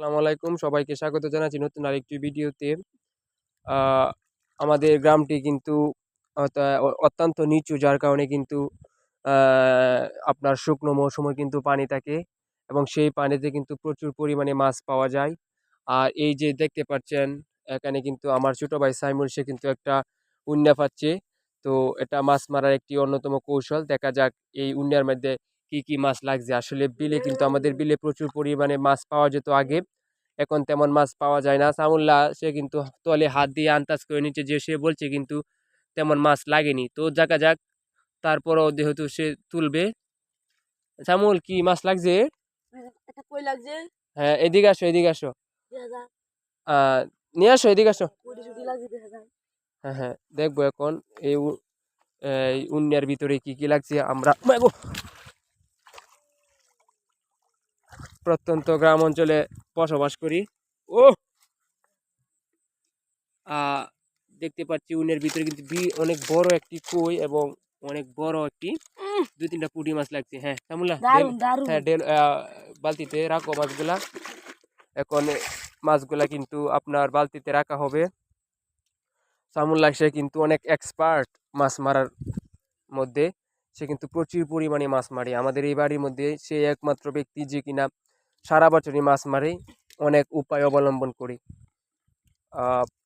আসসালামু আলাইকুম। সবাইকে স্বাগত জানাচ্ছি নতুন আরেকটি ভিডিওতে। আমাদের গ্রামটি কিন্তু অত্যন্ত নিচু, যার কারণে কিন্তু আপনার শুকনো মৌসুমে কিন্তু পানি থাকে এবং সেই পানিতে কিন্তু প্রচুর পরিমাণে মাছ পাওয়া যায়। আর এই যে দেখতে পাচ্ছেন, এখানে কিন্তু আমার ছোট ভাই সাইমুল, সে কিন্তু একটা উন্না পাচ্ছে। তো এটা মাছ মারার একটি অন্যতম কৌশল। দেখা যাক এই উন্নার মধ্যে কি কি মাছ লাগছে? আসলে বিলে কিন্তু আমাদের বিলে প্রচুর পরিমাণে মাছ পাওয়া যেত আগে। এখন তেমন মাছ পাওয়া যায় না। সামুল্লাহ সে কিন্তু তলে হাত দিয়ে আন্দাজ করে নিচ্ছে যে সে বলছে কিন্তু তেমন মাছ লাগেনি। তো যাকা যাক তারপরও যেহেতু সে তুলবে। সামুল কি মাছ লাগছে? হ্যাঁ এদিকে আসো এদিকে আসো। দেখা নিয়ে আসো এদিকে আসো। দেখা হ্যাঁ হ্যাঁ দেখব এখন এই উন্নের ভিতরে কি কি লাগছে আমরা প্রত্যন্ত গ্রাম অঞ্চলে বসবাস করি। ও! দেখতে পাচ্ছি উনের ভিতরে কিন্তু বি- অনেক বড় একটি কই এবং অনেক বড় একটি দুই তিনটা পুঁটি মাছ লাগছে। হ্যাঁ দারুণ হ্যাঁ ডেল বালতিতে রাখো মাছগুলা। এখন মাছগুলা কিন্তু আপনার বালতিতে রাখা হবে। সামুল্লাহ সে কিন্তু অনেক এক্সপার্ট মাছ মারার মধ্যে। সে কিন্তু প্রচুর পরিমাণে মাছ মারে। আমাদের এই বাড়ির মধ্যে সে একমাত্র ব্যক্তি যে কিনা সারা বছরই মাছ মারে, অনেক উপায় অবলম্বন করি।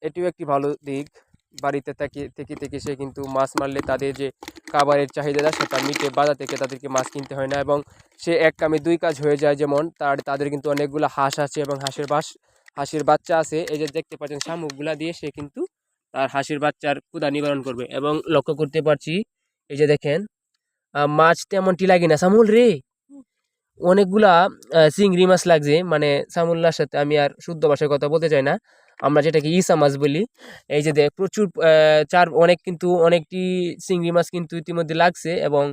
এটিও একটি ভালো দিক। বাড়িতে থেকে থেকে থেকে সে কিন্তু মাছ মারলে তাদের যে খাবারের চাহিদাটা সেটা মিটে, বাজার থেকে তাদেরকে মাছ কিনতে হয় না এবং সে এক কামে দুই কাজ হয়ে যায় যেমন তার, তাদের কিন্তু অনেকগুলো হাঁস আছে এবং হাঁসের বাস, হাঁসের বাচ্চা আছে। এই যে দেখতে পাচ্ছেন শামুকগুলা দিয়ে সে কিন্তু তার হাঁসের বাচ্চার ক্ষুধা নিবারণ করবে এবং লক্ষ্য করতে পারছি, এই যে দেখেন মাছ তেমনটি লাগে না। শামুল রে! অনেকগুলা চিংড়ি মাছ লাগছে। মানে সামুল্লার সাথে আমি আর শুদ্ধ ভাষায় কথা বলতে চাই না। আমরা যেটাকে ইসা মাছ বলি, এই যে দেখ, প্রচুর চার, অনেক কিন্তু, অনেকটি চিংড়ি মাছ কিন্তু ইতিমধ্যে লাগছে এবং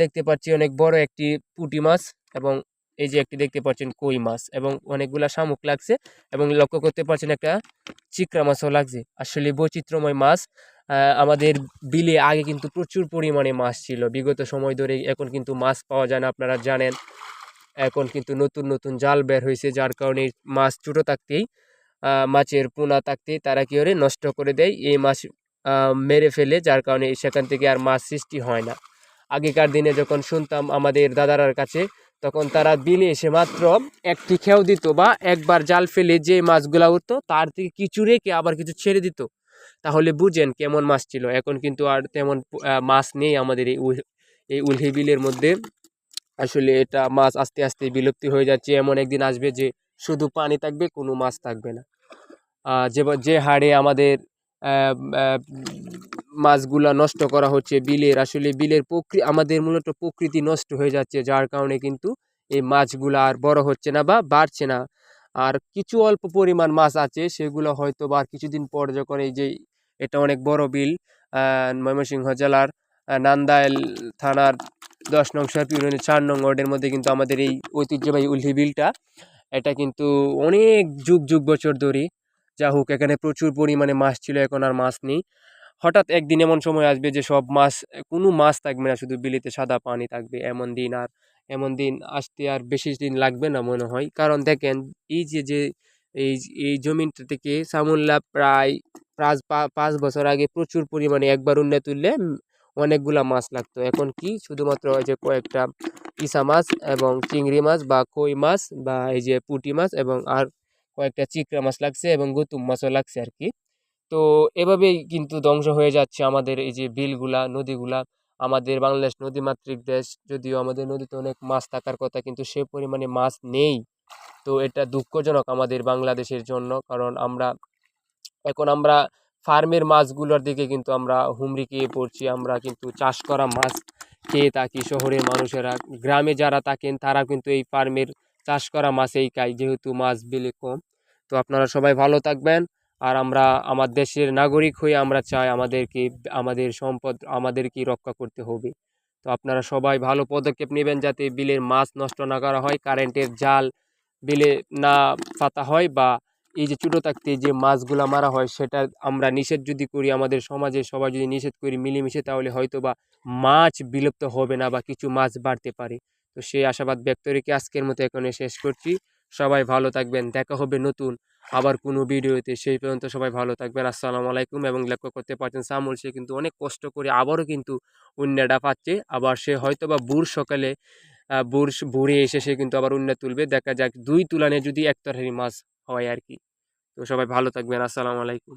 দেখতে পাচ্ছি অনেক বড় একটি পুঁটি মাছ এবং এই যে একটি দেখতে পাচ্ছেন কই মাছ এবং অনেকগুলা শামুক লাগছে এবং লক্ষ্য করতে পারছেন একটা চিকরা মাছও লাগছে। আসলে বৈচিত্র্যময় মাছ। আমাদের বিলে আগে কিন্তু প্রচুর পরিমাণে মাছ ছিল। বিগত সময় ধরে এখন কিন্তু মাছ পাওয়া যায় না, আপনারা জানেন। এখন কিন্তু নতুন নতুন জাল বের হয়েছে, যার কারণে মাছ ছোটো থাকতেই মাছের পোনা থাকতেই তারা কী করে নষ্ট করে দেয়, এই মাছ মেরে ফেলে, যার কারণে সেখান থেকে আর মাছ সৃষ্টি হয় না। আগেকার দিনে যখন শুনতাম আমাদের দাদারার কাছে, তখন তারা বিলে এসে মাত্র একটি খেয়াও দিত বা একবার জাল ফেলে যে মাছগুলা উঠতো, তার থেকে কিছু রেখে আবার কিছু ছেড়ে দিত। তাহলে বুঝেন কেমন মাছ ছিল। এখন কিন্তু আর তেমন মাছ নেই আমাদের এই এই উলহি বিলের মধ্যে। আসলে এটা মাছ আস্তে আস্তে বিলুপ্তি হয়ে যাচ্ছে। এমন একদিন আসবে যে শুধু পানি থাকবে, কোনো মাছ থাকবে না। যে যে হারে আমাদের মাছগুলা নষ্ট করা হচ্ছে বিলের, আসলে বিলের প্রকৃ, আমাদের মূলত প্রকৃতি নষ্ট হয়ে যাচ্ছে। যার কারণে কিন্তু এই মাছগুলা আর বড় হচ্ছে না বা বাড়ছে না। আর কিছু অল্প পরিমাণ মাছ আছে, সেগুলো হয়তো বা কিছুদিন পর যখন এই যে এটা অনেক বড় বিল ময়মনসিংহ জেলার নান্দাইল থানার দশ নং সরপি ইউনিয়নের চার নং ওয়ার্ডের মধ্যে কিন্তু আমাদের এই ঐতিহ্যবাহী উল্হি বিলটা, এটা কিন্তু অনেক যুগ যুগ বছর ধরে। যা হোক, এখানে প্রচুর পরিমাণে মাছ ছিল, এখন আর মাছ নেই। হঠাৎ একদিন এমন সময় আসবে যে সব মাছ, কোনো মাছ থাকবে না, শুধু বিলিতে সাদা পানি থাকবে, এমন দিন আর এমন দিন আসতে আর বেশি দিন লাগবে না মনে হয়। কারণ দেখেন, এই যে যে, এই এই জমিনটা থেকে সামুল্লা প্রায় পাঁচ পাঁচ বছর আগে প্রচুর পরিমাণে একবার উন্নয় তুললে অনেকগুলা মাছ লাগতো। এখন কি শুধুমাত্র ওই যে কয়েকটা ইসা মাছ এবং চিংড়ি মাছ বা কই মাছ বা এই যে পুঁটি মাছ এবং আর কয়েকটা চিকড়া মাছ লাগছে এবং গুতুম মাছও লাগছে আর কি তো এভাবেই কিন্তু ধ্বংস হয়ে যাচ্ছে আমাদের এই যে বিলগুলা, নদীগুলা। আমাদের বাংলাদেশ নদীমাতৃক দেশ, যদিও আমাদের নদীতে অনেক মাছ থাকার কথা, কিন্তু সে পরিমাণে মাছ নেই। তো এটা দুঃখজনক আমাদের বাংলাদেশের জন্য, কারণ আমরা, এখন আমরা ফার্মের মাছগুলোর দিকে কিন্তু আমরা হুমড়ি খেয়ে পড়ছি। আমরা কিন্তু চাষ করা মাছ খেয়ে থাকি শহরের মানুষেরা। গ্রামে যারা থাকেন তারা কিন্তু এই ফার্মের চাষ করা মাছেই খায়, যেহেতু মাছ বিলে কম। তো আপনারা সবাই ভালো থাকবেন। আর আমরা আমার দেশের নাগরিক হয়ে আমরা চাই আমাদেরকে, আমাদের সম্পদ আমাদেরকে রক্ষা করতে হবে। তো আপনারা সবাই ভালো পদক্ষেপ নেবেন যাতে বিলের মাছ নষ্ট না করা হয়, কারেন্টের জাল বিলে না পাতা হয় বা এই যে ছোটো থাকতে যে মাছগুলো মারা হয় সেটা আমরা নিষেধ যদি করি, আমাদের সমাজে সবাই যদি নিষেধ করি মিলেমিশে, তাহলে হয়তো বা মাছ বিলুপ্ত হবে না বা কিছু মাছ বাড়তে পারে। তো সেই আশাবাদ ব্যক্ত রেখে আজকের মতো এখানে শেষ করছি। সবাই ভালো থাকবেন। দেখা হবে নতুন আবার কোনো ভিডিওতে। সেই পর্যন্ত সবাই ভালো থাকবেন। আসসালামু আলাইকুম এবং লক্ষ্য করতে পারছেন সামুল। সে কিন্তু অনেক কষ্ট করে আবারও কিন্তু উন্নাটা পাচ্ছে। আবার সে হয়তো বা বুর সকালে বুড় ভোরে এসে সে কিন্তু আবার উন্না তুলবে। দেখা যাক দুই তুলানে যদি এক তরহারি মাছ হয় আর কি। তো সবাই ভালো থাকবেন। আসসালামু আলাইকুম।